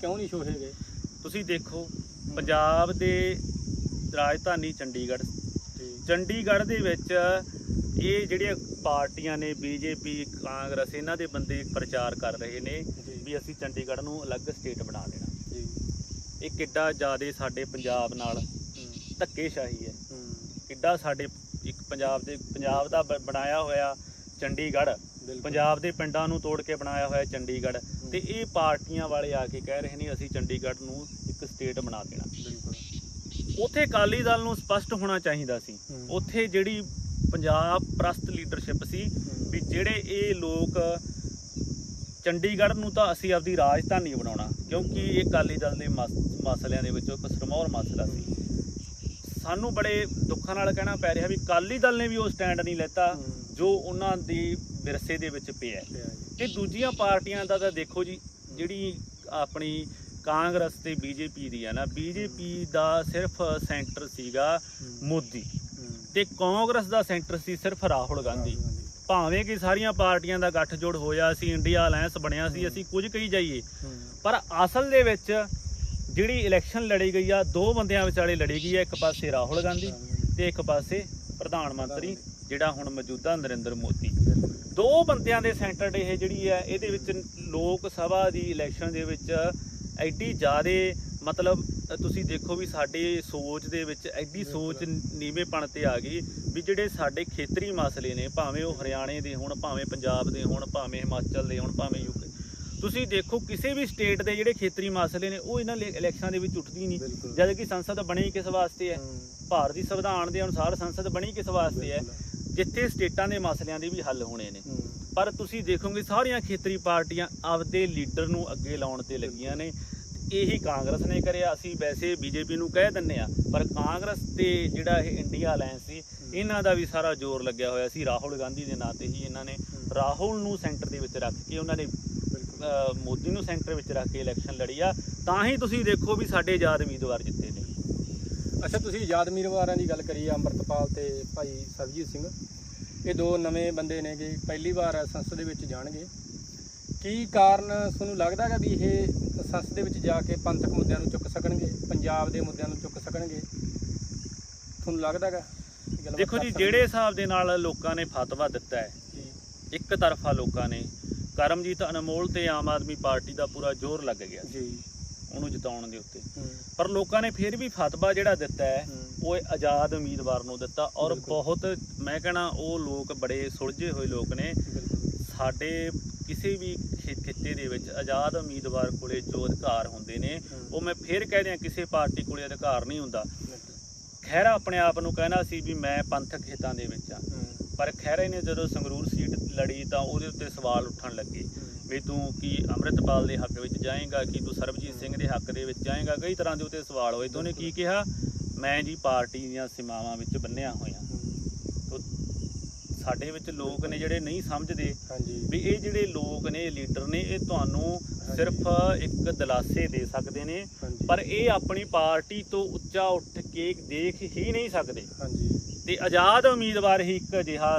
ਕਿਉਂ ਨਹੀਂ ਛੋਹੇ ਗਏ? ਤੁਸੀਂ ਦੇਖੋ ਪੰਜਾਬ ਦੇ ਰਾਜਧਾਨੀ ਚੰਡੀਗੜ੍ਹ। ਚੰਡੀਗੜ੍ਹ ਦੇ ਵਿੱਚ ਇਹ ਜਿਹੜੀਆਂ ਪਾਰਟੀਆਂ ਨੇ ਬੀਜੇਪੀ ਕਾਂਗਰਸ ਇਹਨਾਂ ਦੇ ਬੰਦੇ ਪ੍ਰਚਾਰ ਕਰ ਰਹੇ ਨੇ ਵੀ ਅਸੀਂ ਚੰਡੀਗੜ੍ਹ ਨੂੰ ਅਲੱਗ ਸਟੇਟ ਬਣਾ ਦੇਣਾ। ਇਹ ਕਿੱਡਾ ਜ਼ਿਆਦਾ ਸਾਡੇ ਪੰਜਾਬ ਨਾਲ ਧੱਕੇਸ਼ਾਹੀ ਹੈ। ਕਿੱਡਾ ਸਾਡੇ ਇੱਕ ਪੰਜਾਬ ਦੇ ਪੰਜਾਬ ਦਾ ਬਣਾਇਆ ਹੋਇਆ ਚੰਡੀਗੜ੍ਹ। ਪੰਜਾਬ ਦੇ ਪਿੰਡਾਂ ਨੂੰ ਤੋੜ ਕੇ ਬਣਾਇਆ ਹੋਇਆ ਚੰਡੀਗੜ੍ਹ ਤੇ ਇਹ ਪਾਰਟੀਆਂ ਵਾਲੇ ਆ ਕੇ ਕਹਿ ਰਹੇ ਨੇ ਅਸੀਂ ਚੰਡੀਗੜ੍ਹ ਨੂੰ ਇੱਕ ਸਟੇਟ ਬਣਾ ਦੇਣਾ। ਬਿਲਕੁਲ। ਉੱਥੇ ਅਕਾਲੀ ਦਲ ਨੂੰ ਸਪਸ਼ਟ ਹੋਣਾ ਚਾਹੀਦਾ ਸੀ। ਉੱਥੇ ਜਿਹੜੀ ਪੰਜਾਬ ਪ੍ਰਸਤ ਲੀਡਰਸ਼ਿਪ ਸੀ ਵੀ ਜਿਹੜੇ ਇਹ ਲੋਕ ਚੰਡੀਗੜ੍ਹ ਨੂੰ ਤਾਂ ਅਸੀਂ ਆਪਦੀ ਰਾਜਧਾਨੀ ਬਣਾਉਣਾ ਕਿਉਂਕਿ ਇਹ ਅਕਾਲੀ ਦਲ ਦੇ ਮਸ- ਮਸਲਿਆਂ ਦੇ ਵਿੱਚੋਂ ਇੱਕ ਸਰਮੌਰ ਮਸਲਾ ਸੀ। ਸਾਨੂੰ ਬੜੇ ਦੁੱਖਾਂ ਨਾਲ ਕਹਿਣਾ ਪੈ ਰਿਹਾ ਵੀ ਅਕਾਲੀ ਦਲ ਨੇ ਵੀ ਉਹ ਸਟੈਂਡ ਨਹੀਂ ਲੈਤਾ ਜੋ ਉਹਨਾਂ ਦੀ ਵਿਰਸੇ ਦੇ ਵਿੱਚ ਪਿਆ। ਤੇ ਦੂਜੀਆਂ ਪਾਰਟੀਆਂ ਦਾ ਤਾਂ ਦੇਖੋ ਜੀ ਜਿਹੜੀ ਆਪਣੀ ਕਾਂਗਰਸ ਤੇ ਬੀਜੇਪੀ ਦੀ ਹੈ ਨਾ ਬੀਜੇਪੀ ਦਾ ਸਿਰਫ ਸੈਂਟਰ ਸੀਗਾ ਮੋਦੀ। ਤੇ ਕਾਂਗਰਸ ਦਾ ਸੈਂਟਰ ਸੀ ਸਿਰਫ ਰਾਹੁਲ ਗਾਂਧੀ। ਭਾਵੇਂ ਕਿ ਸਾਰੀਆਂ ਪਾਰਟੀਆਂ ਦਾ ਗੱਠਜੋੜ ਹੋਇਆ ਸੀ ਇੰਡੀਆ ਅਲਾਈਅੰਸ ਬਣਿਆ ਸੀ। ਅਸੀਂ ਕੁਝ ਕਹੀ ਜਾਈਏ। ਪਰ ਅਸਲ ਦੇ ਵਿੱਚ ਜਿਹੜੀ ਇਲੈਕਸ਼ਨ ਲੜੀ ਗਈ ਆ ਦੋ ਬੰਦਿਆਂ ਵਿਚਾਲੇ ਲੜੀ ਗਈ ਆ ਇੱਕ ਪਾਸੇ ਰਾਹੁਲ ਗਾਂਧੀ ਤੇ ਇੱਕ ਪਾਸੇ ਪ੍ਰਧਾਨ ਮੰਤਰੀ ਜਿਹੜਾ ਹੁਣ ਮੌਜੂਦਾ ਨਰਿੰਦਰ ਮੋਦੀ। ਦੋ ਬੰਦਿਆਂ ਦੇ ਸੈਂਟਰ ਇਹ ਜਿਹੜੀ ਹੈ ਇਹਦੇ ਵਿੱਚ ਲੋਕ ਸਭਾ ਦੀ ਇਲੈਕਸ਼ਨ ਦੇ ਵਿੱਚ ਐਡੀ ਜ਼ਿਆਦੇ ਮਤਲਬ ਤੁਸੀਂ ਦੇਖੋ ਵੀ ਸਾਡੇ ਸੋਚ ਦੇ ਵਿੱਚ ਐਡੀ ਸੋਚ ਨੀਵੇਂਪਣ ਤੇ ਆ ਗਈ ਵੀ ਜਿਹੜੇ ਸਾਡੇ ਖੇਤਰੀ ਮਸਲੇ ਨੇ ਭਾਵੇਂ ਉਹ ਹਰਿਆਣੇ ਦੇ ਹੋਣ ਭਾਵੇਂ ਪੰਜਾਬ ਦੇ ਹੋਣ ਭਾਵੇਂ ਹਿਮਾਚਲ ਦੇ ਹੋਣ ਭਾਵੇਂ ਯੂਕੇ ਤੁਸੀਂ ਦੇਖੋ ਕਿਸੇ ਵੀ ਸਟੇਟ ਦੇ ਜਿਹੜੇ ਖੇਤਰੀ ਮਸਲੇ ਨੇ ਉਹ ਇਹਨਾਂ ਇਲੈਕਸ਼ਨਾਂ ਦੇ ਵਿੱਚ ਉੱਠਦੀ ਨਹੀਂ। ਜਦ ਕਿ ਸੰਸਦ ਬਣੀ ਕਿਸ ਵਾਸਤੇ ਹੈ? ਭਾਰਤੀ ਸੰਵਿਧਾਨ ਦੇ ਅਨੁਸਾਰ ਸੰਸਦ ਬਣੀ ਕਿਸ ਵਾਸਤੇ ਹੈ। ਜਿੱਥੇ ਸਟੇਟਾਂ ਦੇ ਮਸਲਿਆਂ ਦੇ ਵੀ ਹੱਲ ਹੋਣੇ ਨੇ। ਪਰ ਤੁਸੀਂ ਦੇਖੋਗੇ ਸਾਰੀਆਂ ਖੇਤਰੀ ਪਾਰਟੀਆਂ ਆਪਦੇ ਲੀਡਰ ਨੂੰ ਅੱਗੇ ਲਾਉਣ ਤੇ ਲੱਗੀਆਂ ਨੇ। ਇਹੀ ਕਾਂਗਰਸ ਨੇ ਕਰਿਆ। ਅਸੀਂ ਵੈਸੇ ਬੀਜੇਪੀ ਨੂੰ ਕਹਿ ਦਿੰਨੇ ਆ ਪਰ ਕਾਂਗਰਸ ਤੇ ਜਿਹੜਾ ਇਹ ਇੰਡੀਆ ਅਲਾਈਅੰਸ ਸੀ ਇਹਨਾਂ ਦਾ ਵੀ ਸਾਰਾ ਜ਼ੋਰ ਲੱਗਿਆ ਹੋਇਆ ਸੀ। ਰਾਹੁਲ ਗਾਂਧੀ ਦੇ ਨਾਂ ਤੇ ਹੀ ਇਹਨਾਂ ਨੇ ਰਾਹੁਲ ਨੂੰ ਸੈਂਟਰ ਦੇ ਵਿੱਚ ਰੱਖ ਕੇ ਉਹਨਾਂ ਨੇ ਮੋਦੀ ਨੂੰ ਸੈਂਟਰ ਵਿੱਚ ਰੱਖ ਕੇ ਇਲੈਕਸ਼ਨ ਲੜੀ ਆ। ਤਾਂ ਹੀ ਤੁਸੀਂ ਦੇਖੋ ਵੀ ਸਾਡੇ ਆਜ਼ਾਦ ਉਮੀਦਵਾਰ ਜਿੱਤੇ ਅੱਛਾ ਤੁਸੀਂ ਆਜ਼ਾਦ ਉਮੀਦਵਾਰਾਂ ਦੀ ਗੱਲ ਕਰੀ ਅੰਮ੍ਰਿਤਪਾਲ ਤੇ ਭਾਈ ਸਰਜੀਤ ਸਿੰਘ। ਇਹ ਦੋ ਨਵੇਂ ਬੰਦੇ ਨੇਗੇ ਪਹਿਲੀ ਵਾਰ ਸੰਸਦ ਦੇ ਵਿੱਚ ਜਾਣਗੇ। ਕੀ ਕਾਰਨ ਤੁਹਾਨੂੰ ਲੱਗਦਾ ਹੈਗਾ ਵੀ ਇਹ ਸੰਸਦ ਦੇ ਵਿੱਚ ਜਾ ਕੇ ਪੰਥਕ ਮੁੱਦਿਆਂ ਨੂੰ ਚੁੱਕ ਸਕਣਗੇ ਪੰਜਾਬ ਦੇ ਮੁੱਦਿਆਂ ਨੂੰ ਚੁੱਕ ਸਕਣਗੇ? ਤੁਹਾਨੂੰ ਲੱਗਦਾ ਹੈਗਾ ਦੇਖੋ ਜੀ? ਜਿਹੜੇ ਹਿਸਾਬ ਦੇ ਨਾਲ ਲੋਕਾਂ ਨੇ ਫਤਵਾ ਦਿੱਤਾ ਹੈ ਇੱਕ ਤਰਫਾ ਲੋਕਾਂ ਨੇ ਕਰਮਜੀਤ ਅਨਮੋਲ ਤੇ ਆਮ ਆਦਮੀ ਪਾਰਟੀ ਦਾ ਪੂਰਾ ਜ਼ੋਰ ਲੱਗ ਗਿਆ। ਜੀ। ਉਹਨੂੰ ਜਿਤਾਉਣ ਦੇ ਉੱਤੇ। ਪਰ ਲੋਕਾਂ ਨੇ ਫਿਰ ਵੀ ਫਤਵਾ ਜਿਹੜਾ ਦਿੱਤਾ ਹੈ ਉਹ ਆਜ਼ਾਦ ਉਮੀਦਵਾਰ ਨੂੰ ਦਿੱਤਾ ਔਰ। ਬਹੁਤ ਮੈਂ ਕਹਣਾ ਉਹ ਲੋਕ ਬੜੇ ਸੁਲਝੇ ਹੋਏ ਲੋਕ ਨੇ। ਸਾਡੇ ਕਿਸੇ ਵੀ ਖਿੱਤੇ ਦੇ ਵਿੱਚ ਆਜ਼ਾਦ ਉਮੀਦਵਾਰ ਕੋਲੇ ਜੋ ਅਧਿਕਾਰ ਹੁੰਦੇ ਨੇ ਉਹ ਮੈਂ ਫਿਰ ਕਹਿ ਦਿਆਂ ਕਿਸੇ ਪਾਰਟੀ ਕੋਲੇ ਅਧਿਕਾਰ ਨਹੀਂ ਹੁੰਦਾ। ਖਹਿਰਾ ਆਪਣੇ ਆਪ ਨੂੰ ਕਹਿਣਾ ਸੀ ਵੀ ਮੈਂ ਪੰਥਕ ਹਿੱਤਾਂ ਦੇ ਵਿੱਚ ਆ ਪਰ ਖਹਿਰੇ ਨੇ ਜਦੋਂ ਸੰਗਰੂਰ ਸੀਟ ਲੜੀ ਤਾਂ ਉਹਦੇ ਉੱਤੇ ਸਵਾਲ ਉੱਠਣ ਲੱਗੇ। ਵੀ ਤੂੰ ਕੀ ਅੰਮ੍ਰਿਤਪਾਲ ਦੇ ਹੱਕ ਵਿੱਚ ਜਾਏਗਾ ਕੀ ਤੂੰ ਸਰਬਜੀਤ ਸਿੰਘ ਦੇ ਹੱਕ ਦੇ ਵਿੱਚ ਜਾਏਗਾ? ਕਈ ਤਰ੍ਹਾਂ ਦੇ ਉੱਤੇ ਸਵਾਲ ਹੋਏ। ਤੇ ਉਹਨੇ ਕੀ ਕਿਹਾ? ਮੈਂ ਜੀ ਪਾਰਟੀ ਦੀਆਂ ਸੀਮਾਵਾਂ ਵਿੱਚ ਬੰਨਿਆ ਹੋਇਆ। ਸਾਡੇ ਵਿੱਚ ਲੋਕ ਨੇ ਜਿਹੜੇ ਨਹੀਂ ਸਮਝਦੇ ਵੀ ਇਹ ਜਿਹੜੇ ਲੋਕ ਨੇ ਲੀਡਰ ਨੇ ਇਹ ਤੁਹਾਨੂੰ ਸਿਰਫ ਇੱਕ ਦਿਲਾਸੇ ਦੇ ਸਕਦੇ ਨੇ। ਪਰ ਇਹ ਆਪਣੀ ਪਾਰਟੀ ਤੋਂ ਉੱਚਾ ਉੱਠ ਕੇ ਦੇਖ ਹੀ ਨਹੀਂ ਸਕਦੇ। ਤੇ ਆਜ਼ਾਦ ਉਮੀਦਵਾਰ ਹੀ ਇੱਕ ਅਜਿਹਾ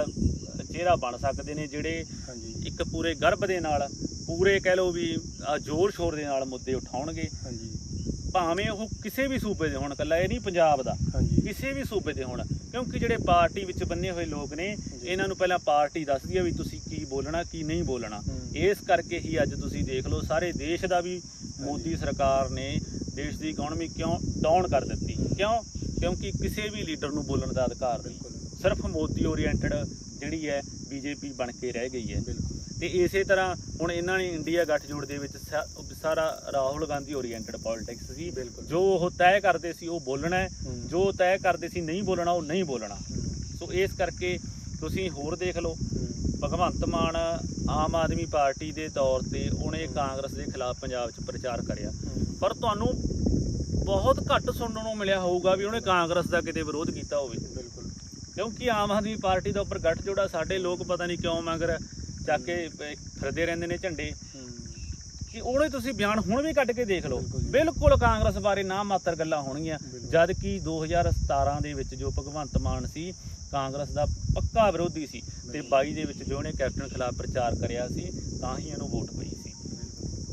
ਚਿਹਰਾ ਬਣ ਸਕਦੇ ਨੇ ਜਿਹੜੇ ਹਾਂਜੀ। ਇੱਕ ਪੂਰੇ ਗਰਭ ਦੇ ਨਾਲ ਪੂਰੇ ਕਹਿ ਲਓ ਵੀ ਜ਼ੋਰ ਸ਼ੋਰ ਦੇ ਨਾਲ ਮੁੱਦੇ ਉਠਾਉਣਗੇ। ਹਾਂਜੀ। ਭਾਵੇਂ ਉਹ ਕਿਸੇ ਵੀ ਸੂਬੇ ਦੇ ਹੋਣ ਕੱਲਾ ਇਹ ਨਹੀਂ ਪੰਜਾਬ ਦਾ ਕਿਸੇ ਵੀ ਸੂਬੇ ਦੇ ਹੋਣ ਕਿਉਂਕਿ ਜਿਹੜੇ ਪਾਰਟੀ ਵਿੱਚ ਬੰਨੇ ਹੋਏ ਲੋਕ ਨੇ ਇਹਨਾਂ ਨੂੰ ਪਹਿਲਾਂ ਪਾਰਟੀ ਦੱਸਦੀ ਹੈ ਵੀ ਤੁਸੀਂ ਕੀ ਬੋਲਣਾ ਕੀ ਨਹੀਂ ਬੋਲਣਾ। ਇਸ ਕਰਕੇ ਹੀ ਅੱਜ ਤੁਸੀਂ ਦੇਖ ਲਓ ਸਾਰੇ ਦੇਸ਼ ਦਾ ਵੀ ਮੋਦੀ ਸਰਕਾਰ ਨੇ ਦੇਸ਼ ਦੀ ਇਕਨੋਮੀ ਕਿਉਂ ਡਾਊਨ ਕਰ ਦਿੱਤੀ। ਕਿਉਂ? ਕਿਉਂਕਿ ਕਿਸੇ ਵੀ ਲੀਡਰ ਨੂੰ ਬੋਲਣ ਦਾ ਅਧਿਕਾਰ ਨਹੀਂ। ਸਿਰਫ ਮੋਦੀ ਓਰੀਐਂਟਡ ਜਿਹੜੀ ਹੈ ਬੀਜੇਪੀ ਬਣ ਕੇ ਰਹਿ ਗਈ ਹੈ। ਬਿਲਕੁਲ। ਤੇ ਇਸੇ ਤਰ੍ਹਾਂ ਹੁਣ ਇਹਨਾਂ ਨੇ ਇੰਡੀਆ ਗੱਠਜੋੜ ਦੇ ਵਿੱਚ ਸਾਰਾ ਰਾਹੁਲ ਗਾਂਧੀ ਓਰੀਐਂਟਡ ਪੋਲਿਟਿਕਸ ਸੀ। ਬਿਲਕੁਲ। ਜੋ ਉਹ ਤੈਅ ਕਰਦੇ ਸੀ ਉਹ ਬੋਲਣਾ ਜੋ ਤੈਅ ਕਰਦੇ ਸੀ ਨਹੀਂ ਬੋਲਣਾ ਉਹ ਨਹੀਂ ਬੋਲਣਾ। ਸੋ ਇਸ ਕਰਕੇ ਤੁਸੀਂ ਹੋਰ ਦੇਖ ਲਓ। ਭਗਵੰਤ ਮਾਨ ਆਮ ਆਦਮੀ ਪਾਰਟੀ ਦੇ ਤੌਰ ਤੇ ਉਹਨੇ ਕਾਂਗਰਸ ਦੇ ਖਿਲਾਫ ਪੰਜਾਬ 'ਚ ਪ੍ਰਚਾਰ ਕਰਿਆ। ਪਰ ਤੁਹਾਨੂੰ ਬਹੁਤ ਘੱਟ ਸੁਣਨ ਨੂੰ ਮਿਲਿਆ ਹੋਊਗਾ ਵੀ ਉਹਨੇ ਕਾਂਗਰਸ ਦਾ ਕਿਤੇ ਵਿਰੋਧ ਕੀਤਾ ਹੋਵੇ। ਬਿਲਕੁਲ। ਕਿਉਂਕਿ ਆਮ ਆਦਮੀ ਪਾਰਟੀ ਦਾ ਉੱਪਰ ਗੱਠ ਜੋੜਾ ਸਾਡੇ ਲੋਕ ਪਤਾ ਨਹੀਂ ਕਿਉਂ ਮਗਰ ਚੱਕ ਕੇ ਫਿਰਦੇ ਰਹਿੰਦੇ ਨੇ ਝੰਡੇ। ਕਿ ਉਹਨੇ ਤੁਸੀਂ ਬਿਆਨ ਹੁਣ ਵੀ ਕੱਢ ਕੇ ਦੇਖ ਲਓ। ਬਿਲਕੁਲ ਕਾਂਗਰਸ ਬਾਰੇ ਨਾ ਮਾਤਰ ਗੱਲਾਂ ਹੋਣਗੀਆਂ। ਜਦ ਕਿ 2017 ਦੇ ਵਿੱਚ ਜੋ ਭਗਵੰਤ ਮਾਨ ਸੀ ਕਾਂਗਰਸ ਦਾ ਪੱਕਾ ਵਿਰੋਧੀ ਸੀ ਤੇ ਬਿਲਕੁਲ। 22 ਦੇ ਵਿੱਚ ਜੋ ਉਹਨੇ ਕੈਪਟਨ ਖਿਲਾਫ ਪ੍ਰਚਾਰ ਕਰਿਆ ਸੀ ਤਾਂ ਹੀ ਇਹਨੂੰ ਵੋਟ ਪਈ ਸੀ।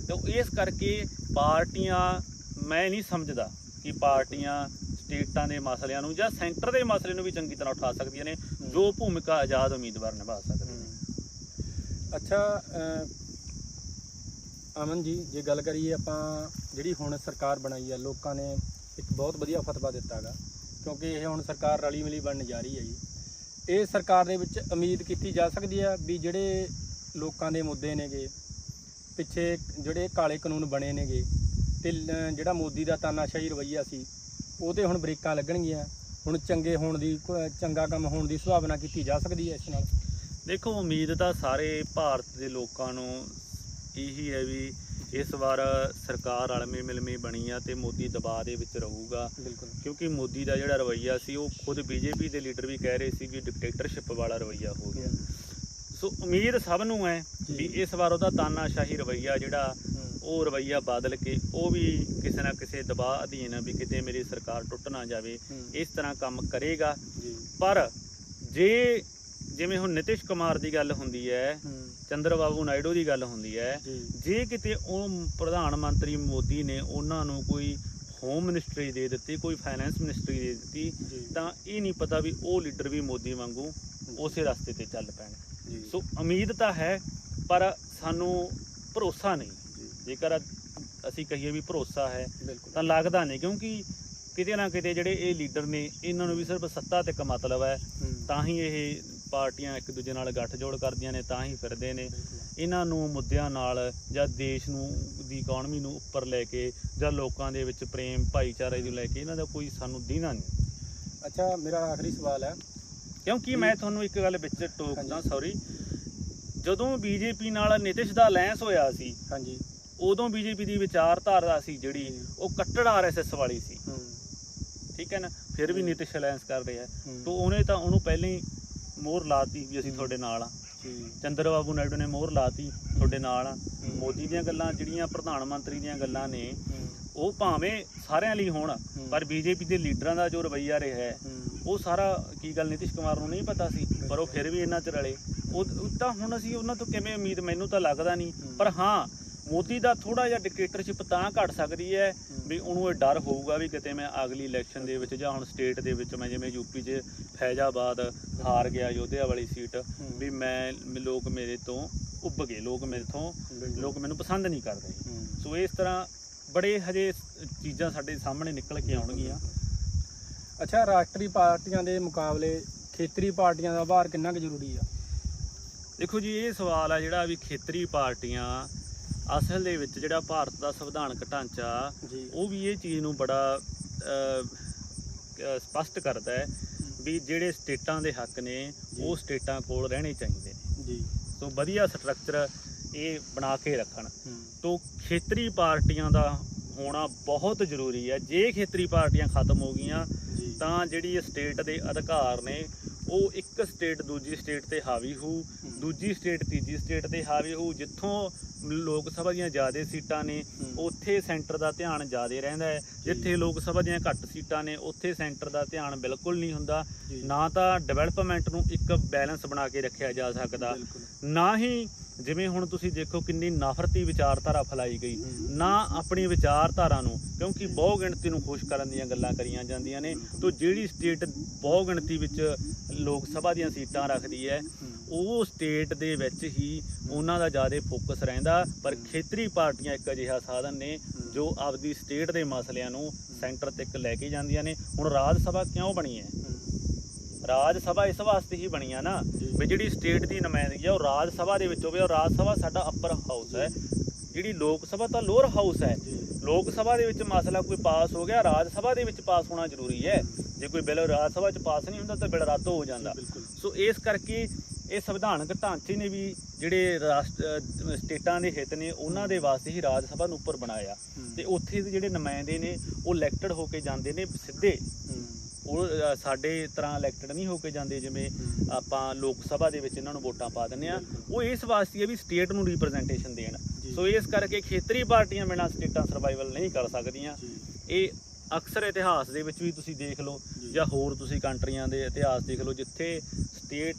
ਤੇ ਇਸ ਕਰਕੇ ਪਾਰਟੀਆਂ ਮੈਂ ਨਹੀਂ ਸਮਝਦਾ ਕਿ ਪਾਰਟੀਆਂ ਸਟੇਟਾਂ ਦੇ ਮਸਲਿਆਂ ਨੂੰ ਜਾਂ ਸੈਂਟਰ ਦੇ ਮਸਲੇ ਨੂੰ ਵੀ ਚੰਗੀ ਤਰ੍ਹਾਂ ਉਠਾ ਸਕਦੀਆਂ ਨੇ ਜੋ ਭੂਮਿਕਾ ਆਜ਼ਾਦ ਉਮੀਦਵਾਰ ਨਿਭਾ ਸਕਦੇ ਨੇ। ਅੱਛਾ ਅਮਨ ਜੀ ਜੇ ਗੱਲ ਕਰੀਏ ਆਪਾਂ ਜਿਹੜੀ ਹੁਣ ਸਰਕਾਰ ਬਣਾਈ ਆ ਲੋਕਾਂ ਨੇ ਇੱਕ ਬਹੁਤ ਵਧੀਆ ਫਤਵਾ ਦਿੱਤਾਗਾ ਕਿਉਂਕਿ ਇਹ ਹੁਣ ਸਰਕਾਰ ਰਲੀ ਮਿਲੀ ਬਣਨ ਜਾ ਰਹੀ ਹੈ ਜੀ। ਇਹ ਸਰਕਾਰ ਦੇ ਵਿੱਚ ਉਮੀਦ ਕੀਤੀ ਜਾ ਸਕਦੀ ਆ ਵੀ ਜਿਹੜੇ ਲੋਕਾਂ ਦੇ ਮੁੱਦੇ ਨੇਗੇ ਪਿੱਛੇ ਜਿਹੜੇ ਕਾਲੇ ਕਾਨੂੰਨ ਬਣੇ ਨੇਗੇ ਤੇ ਜਿਹੜਾ ਮੋਦੀ ਦਾ ਤਾਨਾਸ਼ਾਹੀ ਰਵੱਈਆ ਸੀ ਉਹਦੇ ਹੁਣ ਬ੍ਰੇਕਾਂ ਲੱਗਣਗੀਆਂ। ਹੁਣ ਚੰਗੇ ਹੋਣ ਦੀ ਚੰਗਾ ਕੰਮ ਹੋਣ ਦੀ ਸੁਭਾਵਨਾ ਕੀਤੀ ਜਾ ਸਕਦੀ ਹੈ ਇਸ ਨਾਲ। ਦੇਖੋ ਉਮੀਦ ਤਾਂ ਸਾਰੇ ਭਾਰਤ ਦੇ ਲੋਕਾਂ ਨੂੰ ਇਹੀ ਹੈ ਵੀ ਇਸ ਵਾਰ ਸਰਕਾਰ ਰਲਮੀ ਮਿਲਮੀ ਬਣੀ ਆ ਤੇ ਮੋਦੀ ਦਬਾਅ ਦੇ ਵਿੱਚ ਰਹੂਗਾ। ਬਿਲਕੁਲ। ਕਿਉਂਕਿ ਮੋਦੀ ਦਾ ਜਿਹੜਾ ਰਵੱਈਆ ਸੀ ਉਹ ਖੁਦ ਬੀਜੇਪੀ ਦੇ ਲੀਡਰ ਵੀ ਕਹਿ ਰਹੇ ਸੀ ਵੀ ਡਿਕਟੇਟਰਸ਼ਿਪ ਵਾਲਾ ਰਵੱਈਆ ਹੋ ਗਿਆ। ਸੋ ਉਮੀਦ ਸਭ ਨੂੰ ਹੈ ਵੀ। ਇਸ ਵਾਰ ਉਹਦਾ ਤਾਨਾਸ਼ਾਹੀ ਰਵੱਈਆ ਜਿਹੜਾ। ਉਹ ਰਵੱਈਆ ਬਦਲ ਕੇ ਉਹ ਵੀ ਕਿਸੇ ਨਾ ਕਿਸੇ ਦਬਾਅ ਅਧੀਨ ਵੀ ਕਿਤੇ ਮੇਰੀ ਸਰਕਾਰ ਟੁੱਟ ਨਾ ਜਾਵੇ। ਇਸ ਤਰ੍ਹਾਂ ਕੰਮ ਕਰੇਗਾ। ਪਰ ਜੇ ਜਿਵੇਂ ਹੁਣ ਨਿਤਿਸ਼ ਕੁਮਾਰ ਦੀ ਗੱਲ ਹੁੰਦੀ ਹੈ ਚੰਦਰ ਬਾਬੂ ਨਾਇਡੂ ਦੀ ਗੱਲ ਹੁੰਦੀ ਹੈ ਜੀ। ਕਿਤੇ ਉਹ ਪ੍ਰਧਾਨ ਮੰਤਰੀ ਮੋਦੀ ਨੇ ਉਹਨਾਂ ਨੂੰ ਕੋਈ ਹੋਮ ਮਿਨਿਸਟਰੀ ਦੇ ਦਿੱਤੀ ਕੋਈ ਫਾਈਨੈਂਸ ਮਿਨਿਸਟਰੀ ਦੇ ਦਿੱਤੀ ਤਾਂ ਇਹ ਨਹੀਂ ਪਤਾ ਵੀ ਉਹ ਲੀਡਰ ਵੀ ਮੋਦੀ ਵਾਂਗੂ ਉਸੇ ਰਸਤੇ ਤੇ ਚੱਲ ਪੈਣ। ਸੋ ਉਮੀਦ ਤਾਂ ਹੈ ਪਰ ਸਾਨੂੰ ਭਰੋਸਾ ਨਹੀਂ। ਜੇਕਰ ਅਸੀਂ ਕਹੀਏ ਵੀ ਭਰੋਸਾ ਹੈ ਤਾਂ ਲੱਗਦਾ ਨਹੀਂ ਕਿਉਂਕਿ ਕਿਤੇ ਨਾ ਕਿਤੇ ਜਿਹੜੇ ਇਹ ਲੀਡਰ ਨੇ ਇਹਨਾਂ ਨੂੰ ਵੀ ਸਿਰਫ ਸੱਤਾ ਤੇ ਇੱਕ ਮਤਲਬ ਹੈ। ਤਾਂ ਹੀ ਇਹ ਪਾਰਟੀਆਂ ਇੱਕ ਦੂਜੇ ਨਾਲ ਗੱਠਜੋੜ ਕਰਦੀਆਂ ਨੇ ਤਾਂ ਹੀ ਫਿਰਦੇ ਨੇ। ਇਹਨਾਂ ਨੂੰ ਮੁੱਦਿਆਂ ਨਾਲ ਜਾਂ ਦੇਸ਼ ਨੂੰ ਦੀ ਇਕਨੋਮੀ ਨੂੰ ਉੱਪਰ ਲੈ ਕੇ ਜਾਂ ਲੋਕਾਂ ਦੇ ਵਿੱਚ ਪ੍ਰੇਮ ਭਾਈਚਾਰੇ ਨੂੰ ਲੈ ਕੇ ਇਹਨਾਂ ਦਾ ਕੋਈ ਸਾਨੂੰ ਦੀਨਾ ਨਹੀਂ। ਅੱਛਾ ਮੇਰਾ ਆਖਰੀ ਸਵਾਲ ਹੈ। ਕਿਉਂਕਿ ਮੈਂ ਤੁਹਾਨੂੰ ਇੱਕ ਗੱਲ ਵਿੱਚ ਟੋਕਦਾ। ਸੌਰੀ ਜਦੋਂ ਬੀਜੇਪੀ ਨਾਲ ਨਿਤਿਸ਼ ਦਾ ਅਲਾਈਅੰਸ ਹੋਇਆ ਸੀ ਹਾਂਜੀ। ਉਦੋਂ ਬੀਜੇਪੀ ਦੀ ਵਿਚਾਰਧਾਰਾ ਸੀ ਜਿਹੜੀ ਉਹ ਕੱਟੜ ਆਰਐਸਐਸ ਵਾਲੀ ਸੀ ਠੀਕ ਹੈ ਨਾ ਫਿਰ ਵੀ। ਨਿਤਿਸ਼ ਅਲਾਈਅੰਸ ਕਰ ਰਿਹਾ। ਤੋ ਉਹਨੇ ਤਾਂ ਉਹਨੂੰ ਪਹਿਲਾਂ ਹੀ ਮੋਹਰ ਲਾਤੀ ਵੀ ਅਸੀਂ। ਤੁਹਾਡੇ ਨਾਲ ਆ ਚੰਦਰ ਬਾਬੂ ਨਾਇਡੂ ਨੇ ਮੋਹਰ ਲਾਤੀ ਤੁਹਾਡੇ ਨਾਲ ਆ। ਮੋਦੀ ਦੀਆਂ ਗੱਲਾਂ ਜਿਹੜੀਆਂ ਪ੍ਰਧਾਨ ਮੰਤਰੀ ਦੀਆਂ ਗੱਲਾਂ ਨੇ। ਉਹ ਭਾਵੇਂ ਸਾਰਿਆਂ ਲਈ ਹੋਣ। ਪਰ ਬੀਜੇਪੀ ਦੇ ਲੀਡਰਾਂ ਦਾ ਜੋ ਰਵੱਈਆ ਰਿਹਾ ਹੈ। ਉਹ ਸਾਰਾ ਕੀ ਗੱਲ ਨਿਤਿਸ਼ ਕੁਮਾਰ ਨੂੰ ਨਹੀਂ ਪਤਾ ਸੀ ਪਰ ਉਹ ਫਿਰ ਵੀ ਇਹਨਾਂ ਚ ਰਲੇ ਉਹ ਤਾਂ ਹੁਣ ਅਸੀਂ ਉਹਨਾਂ ਤੋਂ ਕਿਵੇਂ ਉਮੀਦ ਮੈਨੂੰ ਤਾਂ ਲੱਗਦਾ ਨਹੀਂ। ਪਰ ਹਾਂ ਮੋਦੀ ਦਾ ਥੋੜਾ ਜਿਹਾ ਡਿਕਟੇਟਰਸ਼ਿਪ ਤਾਂ ਘਟ ਸਕਦੀ ਹੈ ਵੀ ਉਹਨੂੰ ਇਹ ਡਰ ਹੋਊਗਾ ਵੀ ਕਿਤੇ ਮੈਂ ਅਗਲੀ ਇਲੈਕਸ਼ਨ ਦੇ ਵਿੱਚ ਜਾਂ ਹੁਣ ਸਟੇਟ ਦੇ ਵਿੱਚ ਮੈਂ ਜਿਵੇਂ ਯੂਪੀ 'ਚ ਫੈਜ਼ਾਬਾਦ ਹਾਰ ਗਿਆ ਯੋਧਿਆ ਵਾਲੀ ਸੀਟ। ਵੀ ਮੈਂ ਲੋਕ ਮੇਰੇ ਤੋਂ ਉੱਬ ਗਏ ਲੋਕ ਮੇਰੇ ਤੋਂ। ਲੋਕ ਮੈਨੂੰ ਪਸੰਦ ਨਹੀਂ ਕਰਦੇ। ਸੋ ਇਸ ਤਰ੍ਹਾਂ ਬੜੇ ਹਜੇ ਚੀਜ਼ਾਂ ਸਾਡੇ ਸਾਹਮਣੇ ਨਿਕਲ ਕੇ ਆਉਣਗੀਆਂ ਅੱਛਾ ਰਾਸ਼ਟਰੀ ਪਾਰਟੀਆਂ ਦੇ ਮੁਕਾਬਲੇ ਖੇਤਰੀ ਪਾਰਟੀਆਂ ਦਾ ਭਾਰ ਕਿੰਨਾ ਕੁ ਜ਼ਰੂਰੀ ਆ ਦੇਖੋ ਜੀ ਇਹ ਸਵਾਲ ਆ ਜਿਹੜਾ ਵੀ ਖੇਤਰੀ ਪਾਰਟੀਆਂ ਅਸਲ ਦੇ ਵਿੱਚ ਜਿਹੜਾ ਭਾਰਤ ਦਾ ਸੰਵਿਧਾਨਕ ਢਾਂਚਾ ਉਹ ਵੀ ਇਹ ਚੀਜ਼ ਨੂੰ ਬੜਾ ਸਪਸ਼ਟ ਕਰਦਾ ਹੈ ਵੀ ਜਿਹੜੇ ਸਟੇਟਾਂ ਦੇ ਹੱਕ ਨੇ ਉਹ ਸਟੇਟਾਂ ਕੋਲ ਰਹਿਣੇ ਚਾਹੀਦੇ ਨੇ। ਜੀ। ਸੋ ਵਧੀਆ ਸਟਰਕਚਰ ਇਹ ਬਣਾ ਕੇ ਰੱਖਣ। ਤੋਂ ਖੇਤਰੀ ਪਾਰਟੀਆਂ ਦਾ ਹੋਣਾ ਬਹੁਤ ਜ਼ਰੂਰੀ ਹੈ। ਜੇ ਖੇਤਰੀ ਪਾਰਟੀਆਂ ਖਤਮ ਹੋ ਗਈਆਂ ਤਾਂ ਜਿਹੜੀ ਸਟੇਟ ਦੇ ਅਧਿਕਾਰ ਨੇ ਉਹ ਇੱਕ ਸਟੇਟ ਦੂਜੀ ਸਟੇਟ ਤੇ ਹਾਵੀ ਹੂੰ। ਦੂਜੀ ਸਟੇਟ ਤੀਜੀ ਸਟੇਟ ਤੇ ਹਾਵੀ ਹੋਊ ਜਿੱਥੋਂ ਲੋਕ ਸਭਾ ਦੀਆਂ ਜ਼ਿਆਦਾ ਸੀਟਾਂ ਨੇ। ਉੱਥੇ ਸੈਂਟਰ ਦਾ ਧਿਆਨ ਜ਼ਿਆਦਾ ਰਹਿੰਦਾ ਹੈ ਜਿੱਥੇ ਲੋਕ ਸਭਾ ਦੀਆਂ ਘੱਟ ਸੀਟਾਂ ਨੇ ਉੱਥੇ ਸੈਂਟਰ ਦਾ ਧਿਆਨ ਬਿਲਕੁਲ ਨਹੀਂ ਹੁੰਦਾ। ਨਾ ਤਾਂ ਡਿਵੈਲਪਮੈਂਟ ਨੂੰ ਇੱਕ ਬੈਲੈਂਸ ਬਣਾ ਕੇ ਰੱਖਿਆ ਜਾ ਸਕਦਾ ਨਾ ਹੀ ਜਿਵੇਂ ਹੁਣ ਤੁਸੀਂ ਦੇਖੋ ਕਿੰਨੀ ਨਫ਼ਰਤੀ ਵਿਚਾਰਧਾਰਾ ਫੈਲਾਈ ਗਈ। ਨਾ ਆਪਣੀ ਵਿਚਾਰਧਾਰਾ ਨੂੰ ਕਿਉਂਕਿ ਬਹੁ ਗਿਣਤੀ ਨੂੰ ਖੁਸ਼ ਕਰਨ ਦੀਆਂ ਗੱਲਾਂ ਕਰੀਆਂ ਜਾਂਦੀਆਂ ਨੇ ਤੋਂ ਜਿਹੜੀ ਸਟੇਟ ਬਹੁ ਗਿਣਤੀ ਵਿੱਚ ਲੋਕ ਸਭਾ ਦੀਆਂ ਸੀਟਾਂ ਰੱਖਦੀ ਹੂੰ। ਉਹ ਸਟੇਟ ਦੇ ਵਿੱਚ ਹੀ ਉਹਨਾਂ ਦਾ ਜ਼ਿਆਦਾ ਫੋਕਸ ਰਹਿੰਦਾ ਪਰ ਖੇਤਰੀ ਪਾਰਟੀਆਂ ਇੱਕ ਅਜਿਹਾ ਸਾਧਨ ਨੇ ਜੋ ਆਪਦੀ ਸਟੇਟ ਦੇ ਮਸਲਿਆਂ ਨੂੰ ਸੈਂਟਰ ਤੱਕ ਲੈ ਕੇ ਜਾਂਦੀਆਂ ਨੇ। ਹੁਣ ਰਾਜ ਸਭਾ ਕਿਉਂ ਬਣੀ ਹੈ। ਰਾਜ ਸਭਾ ਇਸ ਵਾਸਤੇ ਹੀ ਬਣੀ ਆ ਨਾ। ਵੀ ਜਿਹੜੀ ਸਟੇਟ ਦੀ ਨੁਮਾਇੰਦਗੀ ਆ ਉਹ ਰਾਜ ਸਭਾ ਦੇ ਵਿੱਚ ਹੋਵੇ। ਔਰ ਰਾਜ ਸਭਾ ਸਾਡਾ ਅਪਰ ਹਾਊਸ ਹੈ। ਜਿਹੜੀ ਲੋਕ ਸਭਾ ਤਾਂ ਲੋਅਰ ਹਾਊਸ ਹੈ। ਲੋਕ ਸਭਾ ਦੇ ਵਿੱਚ ਮਸਲਾ ਕੋਈ ਪਾਸ ਹੋ ਗਿਆ ਰਾਜ ਸਭਾ ਦੇ ਵਿੱਚ ਪਾਸ ਹੋਣਾ ਜ਼ਰੂਰੀ ਹੈ। ਜੇ ਕੋਈ ਬਿੱਲ ਰਾਜ ਸਭਾ 'ਚ ਪਾਸ ਨਹੀਂ ਹੁੰਦਾ ਤਾਂ ਬਿੱਲ ਰੱਦ ਹੋ ਜਾਂਦਾ। ਸੋ ਇਸ ਕਰਕੇ ਇਹ ਸੰਵਿਧਾਨਕ ਢਾਂਚੇ ਨੇ ਵੀ ਜਿਹੜੇ ਰਾਸ਼ਟ- ਅਹ ਸਟੇਟਾਂ ਦੇ ਹਿੱਤ ਨੇ ਉਹਨਾਂ ਦੇ ਵਾਸਤੇ ਹੀ ਰਾਜ ਸਭਾ ਨੂੰ ਉੱਪਰ ਬਣਾਇਆ। ਤੇ ਉੱਥੇ ਦੇ ਜਿਹੜੇ ਨੁਮਾਇੰਦੇ ਨੇ ਉਹ ਇਲੈਕਟਡ ਹੋ ਕੇ ਜਾਂਦੇ ਨੇ ਸਿੱਧੇ। ਉਹ ਸਾਡੇ ਤਰ੍ਹਾਂ ਇਲੈਕਟਡ ਨਹੀਂ ਹੋ ਕੇ ਜਾਂਦੇ ਜਿਵੇਂ। ਆਪਾਂ ਲੋਕ ਸਭਾ ਦੇ ਵਿੱਚ ਇਹਨਾਂ ਨੂੰ ਵੋਟਾਂ ਪਾ ਦਿੰਦੇ ਆ। ਉਹ ਇਸ ਵਾਸਤੇ ਹੈ ਵੀ ਸਟੇਟ ਨੂੰ ਰਿਪਰੈਜ਼ੈਂਟੇਸ਼ਨ ਦੇਣ। ਸੋ ਇਸ ਕਰਕੇ ਖੇਤਰੀ ਪਾਰਟੀਆਂ ਬਿਨਾਂ ਸਟੇਟਾਂ ਸਰਵਾਈਵਲ ਨਹੀਂ ਕਰ ਸਕਦੀਆਂ। ਇਹ ਅਕਸਰ ਇਤਿਹਾਸ ਦੇ ਵਿੱਚ ਵੀ ਤੁਸੀਂ ਦੇਖ ਲਓ। ਜਾਂ ਹੋਰ ਤੁਸੀਂ ਕੰਟਰੀਆਂ ਦੇ ਇਤਿਹਾਸ ਦੇਖ ਲਓ ਜਿੱਥੇ ਸਟੇਟ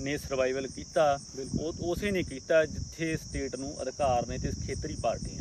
ਨੇ ਸਰਵਾਈਵਲ ਕੀਤਾ। ਉਹ ਉਸੇ ਨੇ ਕੀਤਾ ਜਿੱਥੇ ਸਟੇਟ ਨੂੰ ਅਧਿਕਾਰ ਨੇ ਤੇ ਖੇਤਰੀ ਪਾਰਟੀਆਂ